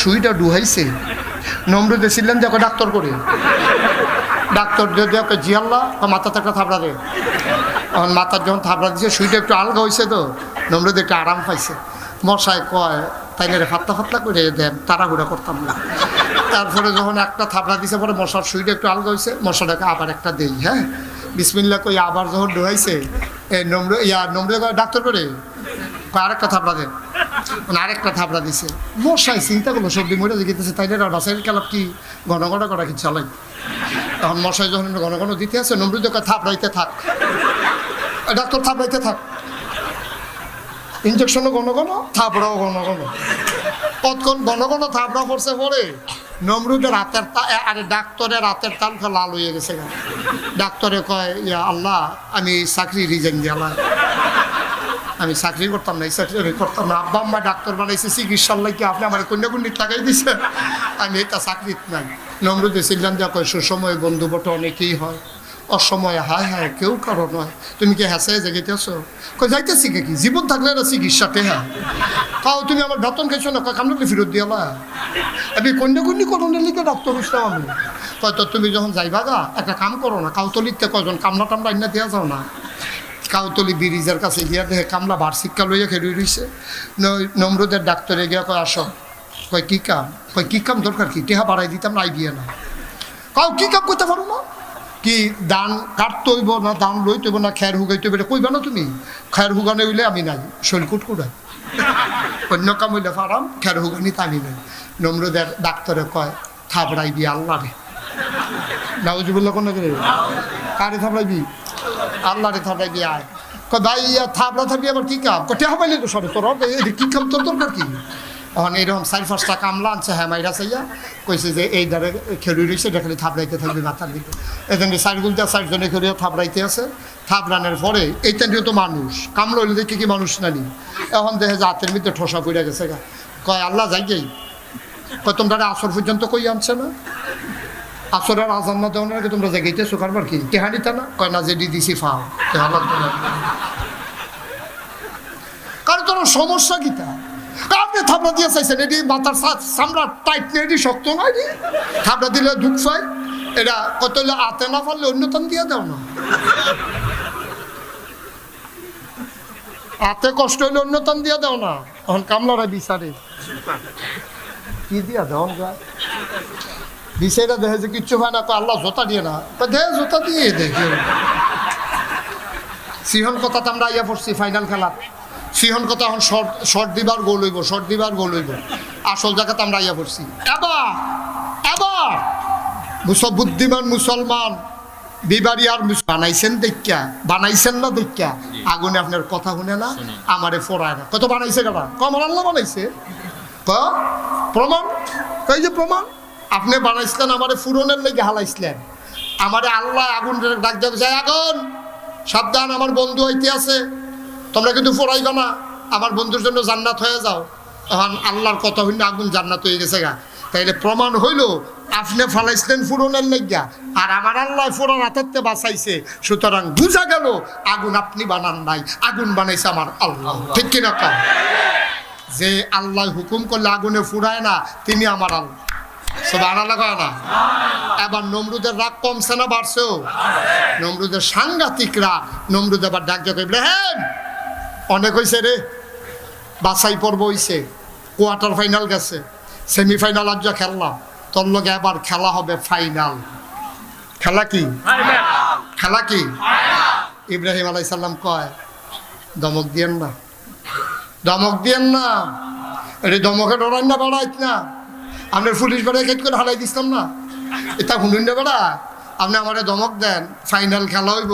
সুইটা ডুহাইছে। নমরুদে ছিলেন যে ওকে ডাক্তার করে। ডাক্তার যদি ওকে জিয়াল্লা ও মাথাতে একটা থাবড়া দে। মাথার যখন থাবড়া দিছে, সুইটা একটু আলগা হয়েছে তো নমরুদ একটু আরাম পাইছে। মশাই কয়, তাই রে, ফাতলা ফাতলা করে দেন, তাড়াহুড়া করতাম না। তারপরে যখন একটা থাবড়া দিছে, পরে মশার সুইটা একটু আলগা হয়েছে মশাটাকে আবার একটা দেই হ্যাঁ? বিসমিল্লা কই, আবার যখন ডুহাইছে এই নম্র ইয়া, নম্র ডাক্তার করে? আরেকটা থাবড়া দেন। মানে আরেকটা থাবড়া দিছে। মশাই চিন্তা করল মরে কালাপ কি ঘন ঘন করা কি চালাই। তখন মশাই যখন ঘন ঘন দিতে আছে, নমরুদ কয় থাবড়াইতে থাক। ডাক্তার থাবড়াইতে থাক। ইঞ্জেকশনও ঘন ঘন থাবড়াও ঘন ঘন। কতক্ষণ ঘন ঘন থাবড়া পড়ছে পরে? নমরুদের রাতের তা আরে ডাক্তারের রাতের তাল লাল হয়ে গেছে। ডাক্তারে কয়, ইয়া আল্লাহ, আমি চাকরি রিজাইন দিয়ালাম। আমি চাকরি করতাম না, এই চাকরি করতাম না। আব্বা আম্মা ডাক্তার বানাইছে, চিকিৎসার লাগে আপনি আমার কন্যাকুণ্ডিত লাগাই দিছে। আমি এটা চাকরিত নাই। নমরুদে ছিলাম যা কয়, সুসময় বন্ধু বটে, অনেকেই হয়। অসময়ে হায় হায়, কেউ কারও নয়। তুমি কি হ্যাঁ যেগেতেছ কই যাইতেছি কে কি? জীবন থাকলে না চিকিৎসাতে হ্যাঁ। তাও তুমি আমার বেতন খাইছো না? কয় কামড়ে ফেরত দিয়ালা আমি কন্যাকুণ্டி করণের লিখে ডাক্তার ইসলাম আমি। কয়, তো তুমি যখন যাইবা গা, একটা কাম করো না। কাউতলিতে কয়জন কামলা টামলা ইন্না দিয়া যাও না। কাউতলি ব্রিজের কাছে গিয়া দেখে কামলা শিক্ষা লইয়া খেড়ি রইছে। নমরুদের ডাক্তারে গিয়া কয়, আসো। কয়, কি কাম? কয়, কি কাম দরকার কি? টেহা বাড়াই দিতাম না আইবিয়া না কাউ কি কাম করতে পারো না? কি, দান কাটতে হইব না, দান লইতে হইব না, খের হুগাইতে হইব কইবা না তুমি, খের হুগানে হইলে আমি নাই, শৈলকুট কুড়াই অন্য কাম হইলে ফারাম, খের হুগানি তা আমি নাই। নমরুদের ডাক্তারে কয় থাবড়াইবি আল্লাহ রে নাউজুবুল্লাহ কোন কারে থাবড়াইবি আল্লাহ রে থাবড়াইবি আয়। ভাই, ইয়া থাবড়া থাবি আবার কি কাম? কটে হবাইলে তো সরে, তোর কি কাম, তোর দরকার কি? এখন এরকম চারি পাঁচটা কামলা আনছে হ্যাঁ মাইরা চাইয়া। কইছে যে, এই দ্বারে খেলুই রয়েছে এটা খালি থাবড়াইতে থাকবে, মাথার দিকে। এখানে চারগুলটা চারজনে খেলে থাবড়াইতে আছে। থাবড়ানোর পরে এইটা নিয়ে তো মানুষ কামলা হইলে দেখি কি মানুষ নানি। এখন দেখে যে হাতের মধ্যে ঠোসা পড়ে গেছে গা। কয়, আল্লাহ যাই যাই কয়, তোমরা আসর পর্যন্ত কই আনছে না? আসরের আজান না দেওয়ার আগে তোমরা জায়গাইতেছো কারবার কি? টেহানিতা না? কয় না, যে দিছি ফাও। কারণ তোর সমস্যা কিতা আপনি থাপড়া দিয়ে চাইছেন এটি মাথার চামড়া টাইট নিয়ে এটি শক্ত না এটি থাপড়া দিলে দুঃখ পায় এটা কত হলে আতে না পারলে অন্যতম দিয়ে দাও না। হাতে কষ্ট হইলে অন্যতম দিয়ে দাও না। এখন কামলারা বিচারে। কি দিয়া দাও বিষয়টা দেখে যে কিচ্ছু হয় না কয় আল্লাহ জোতা দিয়ে না। কয় দে জোতা দিয়ে দেখে সিহন কথা তো আমরা ইয়া পড়ছি ফাইনাল খেলা। সিহন কথা এখন শর্ট শর্ট দিবার গোল হইব শর্ট দিবার গোল হইব। আসল জায়গাতে আমরা ইয়া পড়ছি। এবার এবার মুসব বুদ্ধিমান মুসলমান বিবারি আর বানাইছেন দেখা বানাইছেন না দেখা আগুনে আপনার কথা শুনে না আমারে ফোড়ায় না। কত বানাইছে কারা কমর আল্লাহ বানাইছে? ক? প্রমাণ? কই যে প্রমাণ? আপনি বানাইছিলেন, আমারে ফুরনের লেগে হালাইছিলেন। আমারে আল্লাহ আগুন ডাক দেবে যায় আগুন, সাবধান, আমার বন্ধু হইতে আছে। তোমরা কিন্তু ফোরাইবা না, আমার বন্ধুর জন্য জান্নাত হয়ে যাও। এখন আল্লাহর কথা হইলে আগুন জান্নাত হয়ে গেছে গা। তাইলে প্রমাণ হইল, আপনি ফালাইছিলেন ফুরনের লেগা আর আমার আল্লাহ ফুরন হাতেরতে বাঁচাইছে। সুতরাং বুঝা গেল, আগুন আপনি বানান নাই, আগুন বানাইছে আমার আল্লাহ। ঠিক কিনা যে আল্লাহ হুকুম করলে আগুনে ফুরায় না, তিনি আমার আল্লাহ। সব আনা কয় না? এবার নমরুদের রাগ কমছে না, বাড়ছেও? নমরুদের সাংঘাতিক রাগ নমরুদ আবার ডাক যাকে ইব্রাহিম, অনেক হয়েছে রে। বাছাই পর্ব হইছে। কোয়ার্টার ফাইনাল গেছে। সেমিফাইনাল আজ খেললাম তোর লগে এবার খেলা হবে ফাইনাল। খেলা কি? খেলা কি? ইব্রাহিম আলাইসাল্লাম কয়, দমক দিয়েন না। দমক দিয়েন না। এটা দমকে ডরাই না, বেড়াইত না। আপনার পুলিশ বেড়া কেট করে হারাই দিতাম না। এটা শুনুন না বেড়া, আপনি আমার দমক দেন ফাইনাল খেলা হইব।